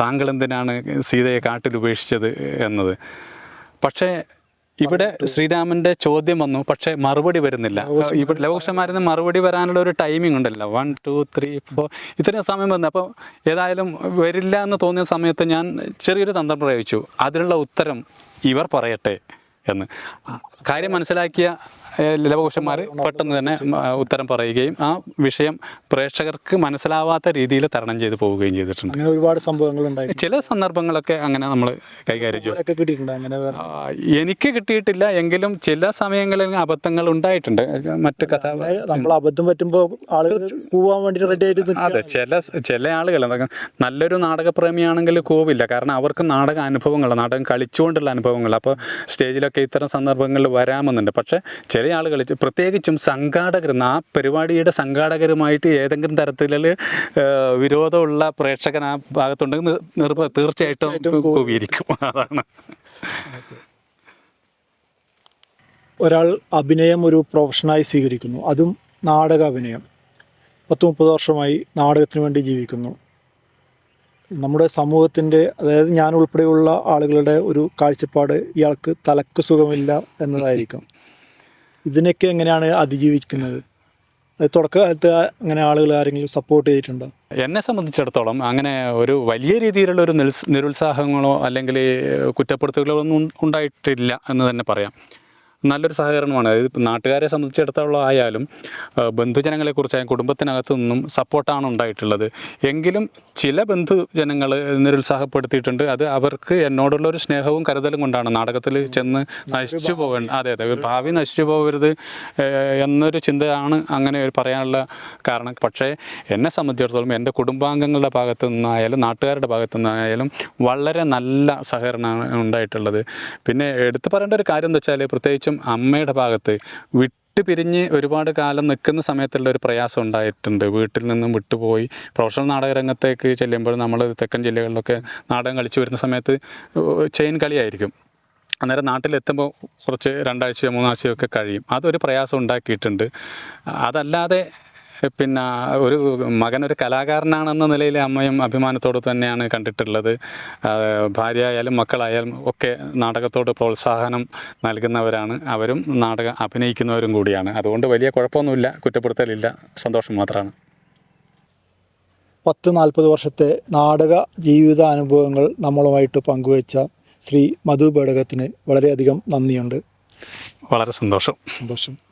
താങ്കൾ എന്തിനാണ് സീതയെ കാട്ടിൽ ഉപേക്ഷിച്ചത്? എന്നത്. പക്ഷേ ഇവിടെ ശ്രീരാമന്റെ ചോദ്യം വന്നു പക്ഷേ മറുപടി വരുന്നില്ല. ഇവിടെ ലവകുശന്മാരിൽ നിന്ന് മറുപടി വരാനുള്ള ഒരു ടൈമിംഗ് ഉണ്ടല്ലോ. വൺ ടു ത്രീ ഫോർ ഇത്രയും സമയം വന്നു. അപ്പോൾ ഏതായാലും വരില്ല എന്ന് തോന്നിയ സമയത്ത് ഞാൻ ചെറിയൊരു തന്ത്രം പ്രയോഗിച്ചു. അതിനുള്ള ഉത്തരം ഇവർ പറയട്ടെ എന്ന്. കാര്യം മനസ്സിലാക്കിയ ലവകുശന്മാർ പെട്ടെന്ന് തന്നെ ഉത്തരം പറയുകയും ആ വിഷയം പ്രേക്ഷകർക്ക് മനസ്സിലാവാത്ത രീതിയിൽ തരണം ചെയ്തു പോവുകയും ചെയ്തിട്ടുണ്ട്. അങ്ങനെ ഒരുപാട് സംഭവങ്ങൾ ഉണ്ടായി ചില സന്ദർഭങ്ങളൊക്കെ അങ്ങനെ നമ്മൾ കൈകാര്യം എനിക്ക് കിട്ടിയിട്ടില്ല. എങ്കിലും ചില സമയങ്ങളിൽ അബദ്ധങ്ങൾ ഉണ്ടായിട്ടുണ്ട്. മറ്റ് കഥ നമ്മൾ അബദ്ധം പറ്റുമ്പോൾ ആളുകൾ പോവാൻ വേണ്ടി റെഡി ആയിട്ട് അതെ ചില ചില ആളുകൾ നല്ലൊരു നല്ലൊരു നാടകപ്രേമിയാണെങ്കിൽ കോവില്ല. കാരണം അവർക്ക് നാടക അനുഭവങ്ങൾ നാടകം കളിച്ചുകൊണ്ടുള്ള അനുഭവങ്ങൾ. അപ്പോൾ സ്റ്റേജിലൊക്കെ ഇത്തരം സന്ദർഭങ്ങളിൽ വരാമെന്നുണ്ട്. പക്ഷേ ചില ആളുകൾ പ്രത്യേകിച്ചും സംഘാടകർ ആ പരിപാടിയുടെ സംഘാടകരുമായിട്ട് ഏതെങ്കിലും തരത്തിലുള്ള വിരോധമുള്ള പ്രേക്ഷകൻ ആ ഭാഗത്തുണ്ടെങ്കിൽ നിർഭ തീർച്ചയായിട്ടും കോവിയിരിക്കും. അതാണ്. ഒരാൾ അഭിനയം ഒരു പ്രൊഫഷനായി സ്വീകരിക്കുന്നു. അതും നാടക അഭിനയം. പത്ത് മുപ്പത് വർഷമായി നാടകത്തിന് വേണ്ടി ജീവിക്കുന്നു. നമ്മുടെ സമൂഹത്തിന്റെ അതായത് ഞാൻ ഉൾപ്പെടെയുള്ള ആളുകളുടെ ഒരു കാഴ്ചപ്പാട് ഇയാൾക്ക് തലക്ക് സുഖമില്ല എന്നതായിരിക്കും. ഇതിനൊക്കെ എങ്ങനെയാണ് അതിജീവിക്കുന്നത്? അത് തുടക്കകാലത്ത് അങ്ങനെ ആളുകൾ ആരെങ്കിലും സപ്പോർട്ട് ചെയ്തിട്ടുണ്ടോ? എന്നെ സംബന്ധിച്ചിടത്തോളം അങ്ങനെ ഒരു വലിയ രീതിയിലുള്ള ഒരു നിരുത്സാഹങ്ങളോ അല്ലെങ്കിൽ കുറ്റപ്പെടുത്തലുകളോ ഒന്നും ഉണ്ടായിട്ടില്ല എന്ന് തന്നെ പറയാം. നല്ലൊരു സഹകരണമാണ്. അതായത് ഇപ്പം നാട്ടുകാരെ സംബന്ധിച്ചിടത്തോളം ആയാലും ബന്ധുജനങ്ങളെക്കുറിച്ചായാലും കുടുംബത്തിനകത്തു നിന്നും സപ്പോർട്ടാണ് ഉണ്ടായിട്ടുള്ളത്. എങ്കിലും ചില ബന്ധുജനങ്ങൾ നിരുത്സാഹപ്പെടുത്തിയിട്ടുണ്ട്. അത് അവർക്ക് എന്നോടുള്ള ഒരു സ്നേഹവും കരുതലും കൊണ്ടാണ് നാടകത്തിൽ ചെന്ന് നശിച്ചു പോകേണ്ട അതെ അതെ ഭാവി നശിച്ചു പോകരുത് എന്നൊരു ചിന്തയാണ് അങ്ങനെ പറയാനുള്ള കാരണം. പക്ഷേ എന്നെ സംബന്ധിച്ചിടത്തോളം എന്റെ കുടുംബാംഗങ്ങളുടെ ഭാഗത്തു നിന്നായാലും നാട്ടുകാരുടെ ഭാഗത്തു നിന്നായാലും വളരെ നല്ല സഹകരണമാണ് ഉണ്ടായിട്ടുള്ളത്. പിന്നെ എടുത്തു പറയേണ്ട ഒരു കാര്യം എന്താ വെച്ചാൽ പ്രത്യേകിച്ചും അമ്മയുടെ ഭാഗത്ത് വിട്ട് പിരിഞ്ഞ് ഒരുപാട് കാലം നിൽക്കുന്ന സമയത്തുള്ള ഒരു പ്രയാസം ഉണ്ടായിട്ടുണ്ട്. വീട്ടിൽ നിന്നും വിട്ടുപോയി. പ്രൊഫഷണൽ നാടകരംഗത്തേക്ക് ചെല്ലുമ്പോൾ നമ്മൾ തെക്കൻ ജില്ലകളിലൊക്കെ നാടകം കളിച്ചു വരുന്ന സമയത്ത് ചെയിൻ കളിയായിരിക്കും. അന്നേരം നാട്ടിലെത്തുമ്പോൾ കുറച്ച് രണ്ടാഴ്ചയോ മൂന്നാഴ്ചയോ ഒക്കെ കഴിയും. അതൊരു പ്രയാസം ഉണ്ടാക്കിയിട്ടുണ്ട്. അതല്ലാതെ പിന്നെ ഒരു മകൻ ഒരു കലാകാരനാണെന്ന നിലയിൽ അമ്മയും അഭിമാനത്തോട് തന്നെയാണ് കണ്ടിട്ടുള്ളത്. ഭാര്യയായാലും ഭാര്യ ആയാലും മക്കളായാലും ഒക്കെ നാടകത്തോട് പ്രോത്സാഹനം നൽകുന്നവരാണ്. അവരും നാടകം അഭിനയിക്കുന്നവരും കൂടിയാണ്. അതുകൊണ്ട് വലിയ കുഴപ്പമൊന്നുമില്ല കുറ്റപ്പെടുത്തലില്ല സന്തോഷം മാത്രമാണ്. പത്ത് നാൽപ്പത് വർഷത്തെ നാടക ജീവിത അനുഭവങ്ങൾ നമ്മളുമായിട്ട് പങ്കുവച്ച ശ്രീ മധു ബേടകത്തിന് വളരെയധികം നന്ദിയുണ്ട്. വളരെ സന്തോഷം. സന്തോഷം.